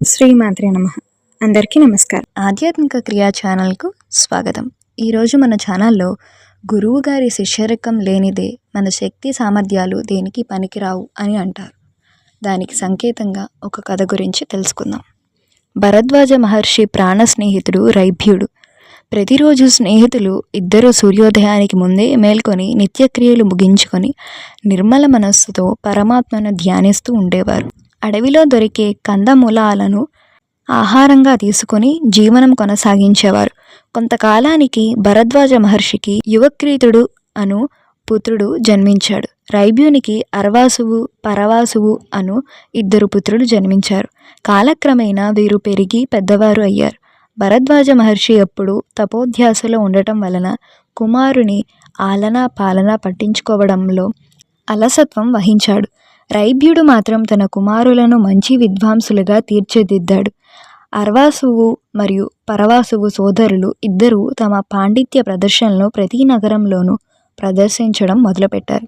శ్రీమాత్రే నమ. అందరికీ నమస్కారం. ఆధ్యాత్మిక క్రియా ఛానల్కు స్వాగతం. ఈరోజు మన ఛానల్లో గురువు గారి శిష్యరకం లేనిదే మన శక్తి సామర్థ్యాలు దేనికి పనికిరావు అని అంటారు. దానికి సంకేతంగా ఒక కథ గురించి తెలుసుకుందాం. భరద్వాజ మహర్షి ప్రాణ స్నేహితుడు రైభ్యుడు. ప్రతిరోజు స్నేహితులు ఇద్దరు సూర్యోదయానికి ముందే మేల్కొని నిత్యక్రియలు ముగించుకొని నిర్మల మనస్సుతో పరమాత్మను ధ్యానిస్తూ ఉండేవారు. అడవిలో దొరికే కందమూలాలను ఆహారంగా తీసుకొని జీవనం కొనసాగించేవారు. కొంతకాలానికి భరద్వాజ మహర్షికి యువక్రీతుడు అను పుత్రుడు జన్మించాడు. రైబ్యూనికి అర్వాసువు పరవాసువు అను ఇద్దరు పుత్రులు జన్మించారు. కాలక్రమేణా వీరు పెరిగి పెద్దవారు అయ్యారు. భరద్వాజ మహర్షి ఎప్పుడు తపోధ్యాసలో ఉండటం వలన కుమారుని ఆలనా పాలన పట్టించుకోవడంలో అలసత్వం వహించాడు. రైభ్యుడు మాత్రం తన కుమారులను మంచి విద్వాంసులుగా తీర్చిదిద్దాడు. అర్వాసువు మరియు పరవాసువు సోదరులు ఇద్దరూ తమ పాండిత్య ప్రదర్శనలను ప్రతి నగరంలోనూ ప్రదర్శించడం మొదలుపెట్టారు.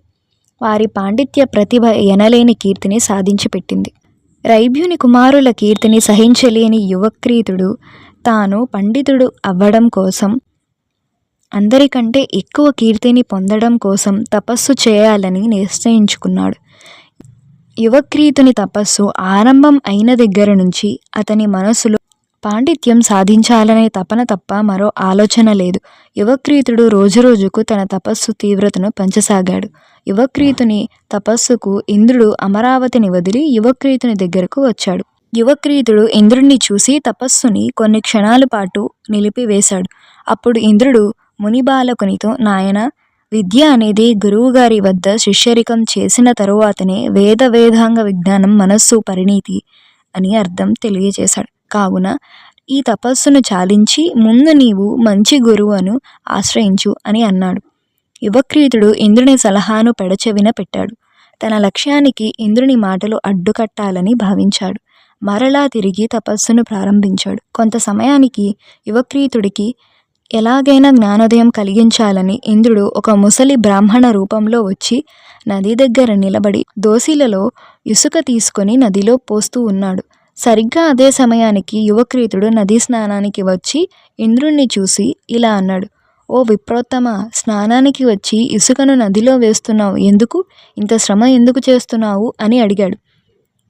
వారి పాండిత్య ప్రతిభ ఎనలేని కీర్తిని సాధించి పెట్టింది రైభ్యుని కుమారుల కీర్తిని సహించలేని యువక్రీతుడు తాను పండితుడు అవ్వడం కోసం అందరికంటే ఎక్కువ కీర్తిని పొందడం కోసం తపస్సు చేయాలని నిశ్చయించుకున్నాడు. యువక్రీతుని తపస్సు ఆరంభం అయిన దగ్గర నుంచి అతని మనసులో పాండిత్యం సాధించాలనే తపన తప్ప మరో ఆలోచన లేదు. యువక్రీతుడు రోజురోజుకు తన తపస్సు తీవ్రతను పెంచసాగాడు. యువక్రీతుని తపస్సుకు ఇంద్రుడు అమరావతిని వదిలి యువక్రీతుని దగ్గరకు వచ్చాడు. యువక్రీతుడు ఇంద్రుణ్ణి చూసి తపస్సుని కొన్ని క్షణాల పాటు నిలిపివేశాడు. అప్పుడు ఇంద్రుడు మునిబాలకునితో నాయన విద్య అనేది గురువుగారి వద్ద శిష్యరికం చేసిన తరువాతనే వేద వేదాంగ విజ్ఞానం మనస్సు పరిణీతి అని అర్థం తెలియజేశాడు. కావున ఈ తపస్సును చాలించి ముందు నీవు మంచి గురువును ఆశ్రయించు అని అన్నాడు. యువక్రీతుడు ఇంద్రుని సలహాను పెడచెవిన పెట్టాడు. తన లక్ష్యానికి ఇంద్రుని మాటలు అడ్డుకట్టాలని భావించాడు. మరలా తిరిగి తపస్సును ప్రారంభించాడు. కొంత సమయానికి యువక్రీతుడికి ఎలాగైనా జ్ఞానోదయం కలిగించాలని ఇంద్రుడు ఒక ముసలి బ్రాహ్మణ రూపంలో వచ్చి నది దగ్గర నిలబడి దోసిలలో ఇసుక తీసుకొని నదిలో పోస్తూ ఉన్నాడు. సరిగ్గా అదే సమయానికి యువక్రీతుడు నదీ స్నానానికి వచ్చి ఇంద్రుణ్ణి చూసి ఇలా అన్నాడు ఓ విప్రోత్తమ స్నానానికి వచ్చి ఇసుకను నదిలో వేస్తున్నావు ఎందుకు? ఇంత శ్రమ ఎందుకు చేస్తున్నావు? అని అడిగాడు.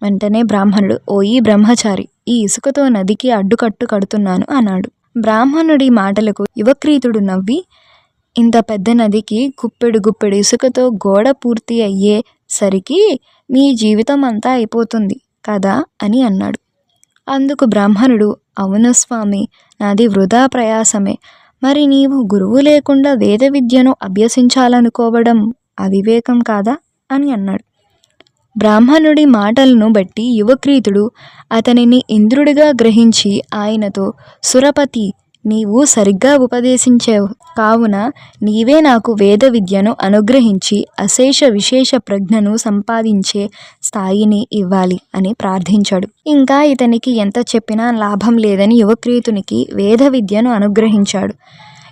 వెంటనే బ్రాహ్మణుడు ఓ ఈ బ్రహ్మచారి ఈ ఇసుకతో నదికి అడ్డుకట్టు కడుతున్నాను అన్నాడు. బ్రాహ్మణుడి మాటలకు యువక్రీతుడు నవ్వి ఇంత పెద్ద నదికి గుప్పెడు గుప్పెడు ఇసుకతో గోడ పూర్తి అయ్యేసరికి మీ జీవితం అంతా అయిపోతుంది కదా? అని అన్నాడు. అందుకు బ్రాహ్మణుడు అవును స్వామి నాది వృధా ప్రయాసమే. మరి నీవు గురువు లేకుండా వేద విద్యను అభ్యసించాలనుకోవడం అవివేకం కాదా? అని అన్నాడు. బ్రాహ్మణుడి మాటలను బట్టి యువక్రీతుడు అతనిని ఇంద్రుడిగా గ్రహించి ఆయనతో సురపతి నీవు సరిగ్గా ఉపదేశించావు. కావున నీవే నాకు వేద విద్యను అనుగ్రహించి అశేష విశేష ప్రజ్ఞను సంపాదించే స్థాయిని ఇవ్వాలి అని ప్రార్థించాడు. ఇంకా ఇతనికి ఎంత చెప్పినా లాభం లేదని యువక్రీతునికి వేద విద్యను అనుగ్రహించాడు.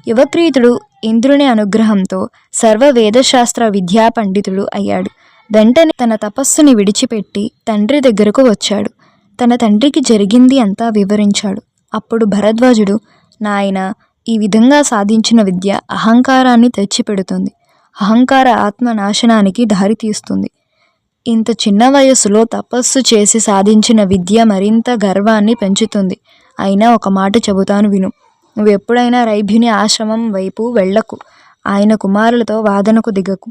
యువక్రీతుడు ఇంద్రుని అనుగ్రహంతో సర్వ వేదశాస్త్ర విద్యా పండితుడు అయ్యాడు. వెంటనే తన తపస్సుని విడిచిపెట్టి తండ్రి దగ్గరకు వచ్చాడు. తన తండ్రికి జరిగింది అంతా వివరించాడు. అప్పుడు భరద్వాజుడు నాయన ఈ విధంగా సాధించిన విద్య అహంకారాన్ని తెచ్చిపెడుతుంది. అహంకార ఆత్మ నాశనానికి దారితీస్తుంది. ఇంత చిన్న వయస్సులో తపస్సు చేసి సాధించిన విద్య మరింత గర్వాన్ని పెంచుతుంది. అయినా ఒక మాట చెబుతాను విను. నువ్వు ఎప్పుడైనా రైభ్యుని ఆశ్రమం వైపు వెళ్ళకు. ఆయన కుమారులతో వాదనకు దిగకు.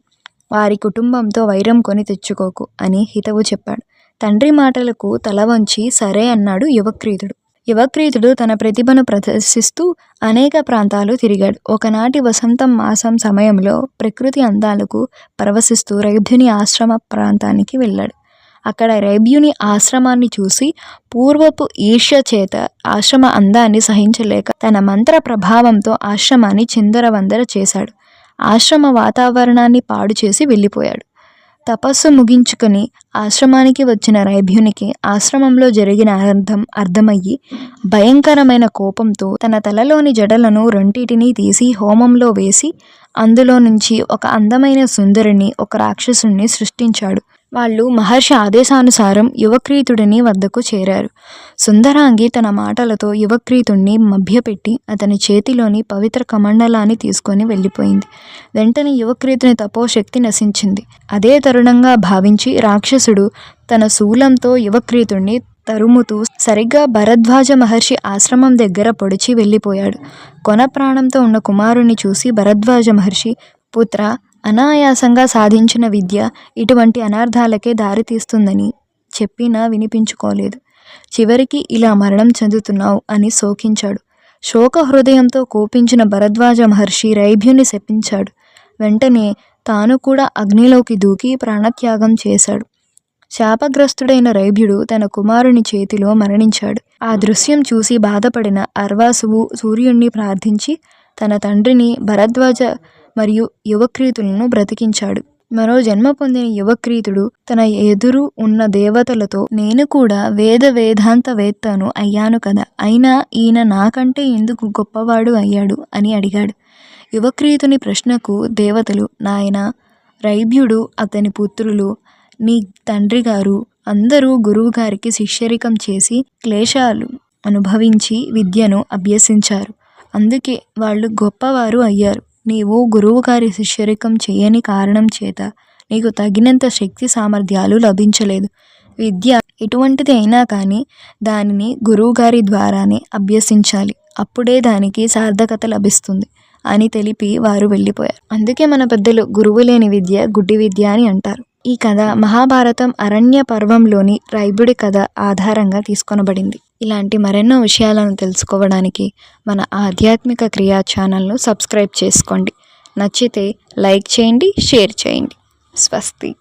వారి కుటుంబంతో వైరం కొని తెచ్చుకోకు అని హితవు చెప్పాడు. తండ్రి మాటలకు తల వంచి సరే అన్నాడు యువక్రీతుడు. యువక్రీతుడు తన ప్రతిభను ప్రదర్శిస్తూ అనేక ప్రాంతాలు తిరిగాడు. ఒకనాటి వసంతం మాసం సమయంలో ప్రకృతి అందాలకు పరవశిస్తూ రైభ్యుని ఆశ్రమ ప్రాంతానికి వెళ్ళాడు. అక్కడ రైభ్యుని ఆశ్రమాన్ని చూసి పూర్వపు ఈర్ష్య చేత ఆశ్రమ అందాన్ని సహించలేక తన మంత్ర ప్రభావంతో ఆశ్రమాన్ని చిందరవందర చేశాడు. ఆశ్రమ వాతావరణాన్ని పాడు చేసి వెళ్ళిపోయాడు. తపస్సు ముగించుకొని ఆశ్రమానికి వచ్చిన రైభ్యునికి ఆశ్రమంలో జరిగిన అర్థం అర్థమయ్యి భయంకరమైన కోపంతో తన తలలోని జడలను రెంటిటిని తీసి హోమంలో వేసి అందులో నుంచి ఒక అందమైన సుందరిని ఒక రాక్షసుణ్ణి సృష్టించాడు. వాళ్ళు మహర్షి ఆదేశానుసారం యువక్రీతుడిని వద్దకు చేరారు. సుందరాంగి తన మాటలతో యువక్రీతుణ్ణి మభ్యపెట్టి అతని చేతిలోని పవిత్ర కమండలాన్ని తీసుకొని వెళ్ళిపోయింది. వెంటనే యువక్రీతుని తపోశక్తి నశించింది. అదే తరుణంగా భావించి రాక్షసుడు తన శూలంతో యువక్రీతుణ్ణి తరుముతూ సరిగ్గా భరద్వాజ మహర్షి ఆశ్రమం దగ్గర పొడిచి వెళ్ళిపోయాడు. కొన ప్రాణంతో ఉన్న కుమారుణ్ణి చూసి భరద్వాజ మహర్షి పుత్ర అనాయాసంగా సాధించిన విద్య ఇటువంటి అనర్థాలకే దారితీస్తుందని చెప్పినా వినిపించుకోలేదు. చివరికి ఇలా మరణం చెందుతున్నావు అని శోకించాడు. శోక హృదయంతో కోపించిన భరద్వాజ మహర్షి రైభ్యుని శపించాడు. వెంటనే తాను కూడా అగ్నిలోకి దూకి ప్రాణత్యాగం చేశాడు. శాపగ్రస్తుడైన రైభ్యుడు తన కుమారుని చేతిలో మరణించాడు. ఆ దృశ్యం చూసి బాధపడిన అర్వాసువు సూర్యుణ్ణి ప్రార్థించి తన తండ్రిని భరద్వాజ మరియు యువక్రీతులను బ్రతికించాడు. మరో జన్మ పొందిన యువక్రీతుడు తన ఎదురు ఉన్న దేవతలతో నేను కూడా వేద వేదాంత వేత్తను అయ్యాను కదా అయినా ఈయన నాకంటే ఎందుకు గొప్పవాడు అయ్యాడు? అని అడిగాడు. యువక్రీతుని ప్రశ్నకు దేవతలు నాయన రైభ్యుడు అతని పుత్రులు నీ తండ్రి గారు అందరూ గురువుగారికి శిష్యరికం చేసి క్లేశాలు అనుభవించి విద్యను అభ్యసించారు. అందుకే వాళ్ళు గొప్పవారు అయ్యారు. నీవు గురువుగారి శిష్యరికం చేయని కారణం చేత నీకు తగినంత శక్తి సామర్థ్యాలు లభించలేదు. విద్య ఎటువంటిది అయినా కానీ దానిని గురువుగారి ద్వారానే అభ్యసించాలి. అప్పుడే దానికి సార్థకత లభిస్తుంది అని తెలిపి వారు వెళ్ళిపోయారు. అందుకే మన పెద్దలు గురువు లేని విద్య గుడ్డి విద్య అని అంటారు. ఈ కథ మహాభారతం అరణ్య పర్వంలోని రైబుడి కథ ఆధారంగా తీసుకొనబడింది. ఇలాంటి మరెన్నో విషయాలను తెలుసుకోవడానికి మన ఆధ్యాత్మిక క్రియా ఛానల్ను సబ్స్క్రైబ్ చేసుకోండి. నచ్చితే లైక్ చేయండి షేర్ చేయండి. స్వస్తి.